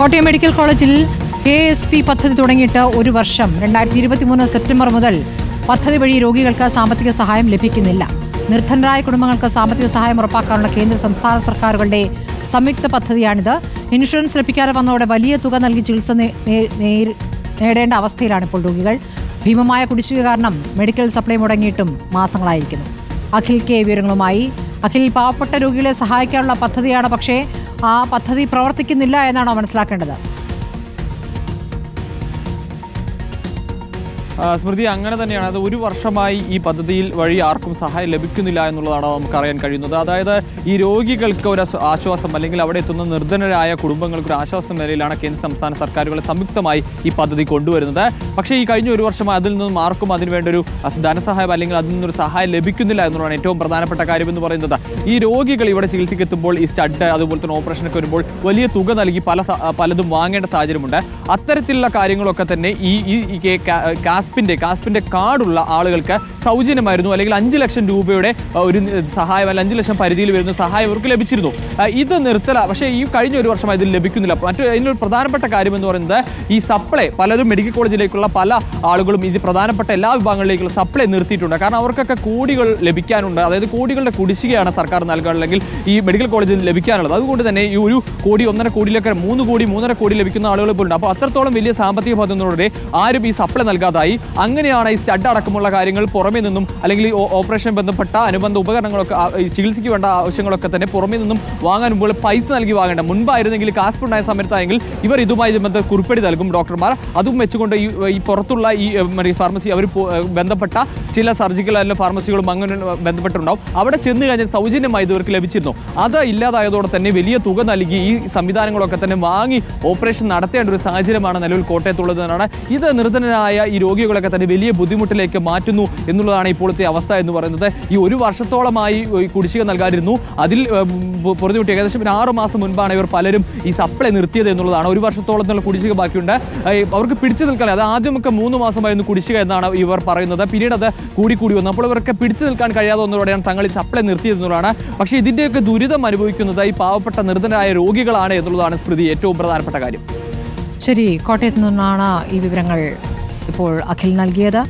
Kottayam medical കോളേജിൽ K S P പദ്ധതി തുടങ്ങിയിട്ട് ഒരു വർഷം രണ്ടായിരത്തി ഇരുപത്തിമൂന്ന് സെപ്റ്റംബർ മുതൽ പദ്ധതി വഴി രോഗികൾക്ക് സാമ്പത്തിക സഹായം ലഭിക്കുന്നില്ല. നിർധനരായ കുടുംബങ്ങൾക്ക് സാമ്പത്തിക സഹായം ഉറപ്പാക്കാനുള്ള കേന്ദ്ര സംസ്ഥാന സർക്കാരുകളുടെ സംയുക്ത പദ്ധതിയാണിത്. ഇൻഷുറൻസ് ലഭിക്കാതെ വന്നതോടെ വലിയ തുക നൽകി ചികിത്സ നേടേണ്ട അവസ്ഥയിലാണ് ഇപ്പോൾ രോഗികൾ. ഭീമമായ കുടിശ്ശിക കാരണം മെഡിക്കൽ സപ്ലൈ മുടങ്ങിയിട്ടും മാസങ്ങളായിരിക്കുന്നു. അഖിൽ കെ വിവരങ്ങളുമായി. അഖിൽ പാവപ്പെട്ട രോഗികളെ സഹായിക്കാനുള്ള പദ്ധതിയാണ് പക്ഷേ ആ പദ്ധതി പ്രവർത്തിക്കുന്നില്ല എന്നാണോ മനസ്സിലാക്കേണ്ടത്? സ്മൃതി അങ്ങനെ തന്നെയാണ്. അത് ഒരു വർഷമായി ഈ പദ്ധതിയിൽ വഴി ആർക്കും സഹായം ലഭിക്കുന്നില്ല എന്നുള്ളതാണ് നമുക്ക് അറിയാൻ കഴിയുന്നത്. അതായത് ഈ രോഗികൾക്ക് ഒരു ആശ്വാസം അല്ലെങ്കിൽ അവിടെ എത്തുന്ന നിർധനരായ കുടുംബങ്ങൾക്ക് ഒരു ആശ്വാസം നിലയിലാണ് കേന്ദ്ര സംസ്ഥാന സർക്കാരുകൾ സംയുക്തമായി ഈ പദ്ധതി കൊണ്ടുവരുന്നത്. പക്ഷേ ഈ കഴിഞ്ഞ ഒരു വർഷം അതിൽ നിന്നും ആർക്കും അതിനുവേണ്ട ഒരു ധനസഹായം അല്ലെങ്കിൽ അതിൽ നിന്നൊരു സഹായം ലഭിക്കുന്നില്ല എന്നുള്ളതാണ് ഏറ്റവും പ്രധാനപ്പെട്ട കാര്യം എന്ന് പറയുന്നത്. ഈ രോഗികൾ ഇവിടെ ചികിത്സയ്ക്ക് എത്തുമ്പോൾ ഈ സ്റ്റഡ് അതുപോലെ തന്നെ ഓപ്പറേഷനൊക്കെ വരുമ്പോൾ വലിയ തുക നൽകി പല പലതും വാങ്ങേണ്ട സാഹചര്യമുണ്ട്. അത്തരത്തിലുള്ള കാര്യങ്ങളൊക്കെ തന്നെ ഈ ഈ ഈ കാസ്പിന്റെ കാസ്പിന്റെ കാർഡുള്ള ആളുകൾക്ക് സൗജന്യമായിരുന്നു അല്ലെങ്കിൽ അഞ്ച് ലക്ഷം രൂപയുടെ ഒരു സഹായം അല്ലെങ്കിൽ അഞ്ച് ലക്ഷം പരിധിയിൽ വരുന്ന സഹായം ഇവർക്ക് ലഭിച്ചിരുന്നു. ഇത് നിർത്തല പക്ഷേ ഈ കഴിഞ്ഞ ഒരു വർഷമായി ഇതിൽ ലഭിക്കുന്നില്ല. മറ്റു അതിനൊരു പ്രധാനപ്പെട്ട കാര്യം എന്ന് പറയുന്നത് ഈ സപ്ലൈ പലരും മെഡിക്കൽ കോളേജിലേക്കുള്ള പല ആളുകളും ഇത് പ്രധാനപ്പെട്ട എല്ലാ വിഭാഗങ്ങളിലേക്കുള്ള സപ്ലൈ നിർത്തിയിട്ടുണ്ട്. കാരണം അവർക്കൊക്കെ കോടികൾ ലഭിക്കാനുണ്ട്. അതായത് കോടികളുടെ കുടിശ്ശികയാണ് സർക്കാർ നൽകുക അല്ലെങ്കിൽ ഈ മെഡിക്കൽ കോളേജിൽ ലഭിക്കാനുള്ളത്. അതുകൊണ്ട് തന്നെ ഈ ഒരു കോടി ഒന്നര കോടിയിലൊക്കെ മൂന്ന് കോടി മൂന്നര കോടി ലഭിക്കുന്ന ആളുകൾ ഉണ്ട് അപ്പോൾ അത്രത്തോളം വലിയ സാമ്പത്തിക ബാധ്യതയോടെ ആരും ഈ സപ്ലൈ നൽകാതായി. അങ്ങനെയാണ് ഈ സ്റ്റഡ് അടക്കമുള്ള കാര്യങ്ങൾ പുറമേ നിന്നും അല്ലെങ്കിൽ ഈ ഓപ്പറേഷൻ ബന്ധപ്പെട്ട അനുബന്ധ ഉപകരണങ്ങളൊക്കെ ചികിത്സയ്ക്ക് വേണ്ട ആവശ്യങ്ങളൊക്കെ തന്നെ പുറമേ നിന്നും വാങ്ങാൻ മുമ്പ് പൈസ നൽകി വാങ്ങേണ്ട. മുൻപായിരുന്നെങ്കിൽ കാസ്പ് ഉണ്ടായ സമയത്തായെങ്കിൽ ഇവർ ഇതുമായി ബന്ധ കുറിപ്പടി നൽകും ഡോക്ടർമാർ. അതും വെച്ചുകൊണ്ട് ഈ പുറത്തുള്ള ഈ ഫാർമസി അവർ ബന്ധപ്പെട്ട ചില സർജിക്കൽ അല്ല ഫാർമസികളും അങ്ങനെ ബന്ധപ്പെട്ടുണ്ടാവും അവിടെ ചെന്ന് കഴിഞ്ഞാൽ സൗജന്യമായി ഇവർക്ക് ലഭിച്ചിരുന്നു. അത് ഇല്ലാതായതോടെ തന്നെ വലിയ തുക നൽകി ഈ സംവിധാനങ്ങളൊക്കെ തന്നെ വാങ്ങി ഓപ്പറേഷൻ നടത്തേണ്ട ഒരു സാഹചര്യമാണ് നിലവിൽ കോട്ടയത്തുള്ളത് എന്നാണ്. ഇത് നിർധനരായ ഈ രോഗികളൊക്കെ തന്നെ വലിയ ബുദ്ധിമുട്ടിലേക്ക് മാറ്റുന്നു എന്നുള്ളതാണ് ഇപ്പോഴത്തെ അവസ്ഥ എന്ന് പറയുന്നത്. ഈ ഒരു വർഷത്തോളമായി കുടിശ്ശിക നൽകാതിരുന്നു. അതിൽ പൊറുതിമുട്ടി ഏകദേശം ഒരു ആറ് മാസം മുൻപാണ് ഇവർ പലരും ഈ സപ്ലൈ നിർത്തിയത് എന്നുള്ളതാണ്. ഒരു വർഷത്തോളത്തിനുള്ള കുടിശ്ശിക ബാക്കിയുണ്ട്. അവർക്ക് പിടിച്ചു നിൽക്കാൻ അത് ആദ്യമൊക്കെ മൂന്ന് മാസമായിരുന്നു കുടിശ്ശിക എന്നാണ് ഇവർ പറയുന്നത്. പിന്നീട് അത് കൂടി കൂടി വന്നു. അപ്പോൾ ഇവർക്ക് പിടിച്ചു നിൽക്കാൻ കഴിയാതെ വന്നതോടെയാണ് തങ്ങൾ ഈ സപ്ലൈ നിർത്തിയത് എന്നുള്ളതാണ്. പക്ഷേ ഇതിന്റെയൊക്കെ ദുരിതം അനുഭവിക്കുന്നത് ഈ പാവപ്പെട്ട നിർധനരായ രോഗികളാണ് എന്നുള്ളതാണ് സ്മൃതി ഏറ്റവും പ്രധാനപ്പെട്ട കാര്യം. ശരി കോട്ടയത്ത് നിന്നാണ് ഈ വിവരങ്ങൾ ഇപ്പോൾ അഖിൽ നൽകിയത്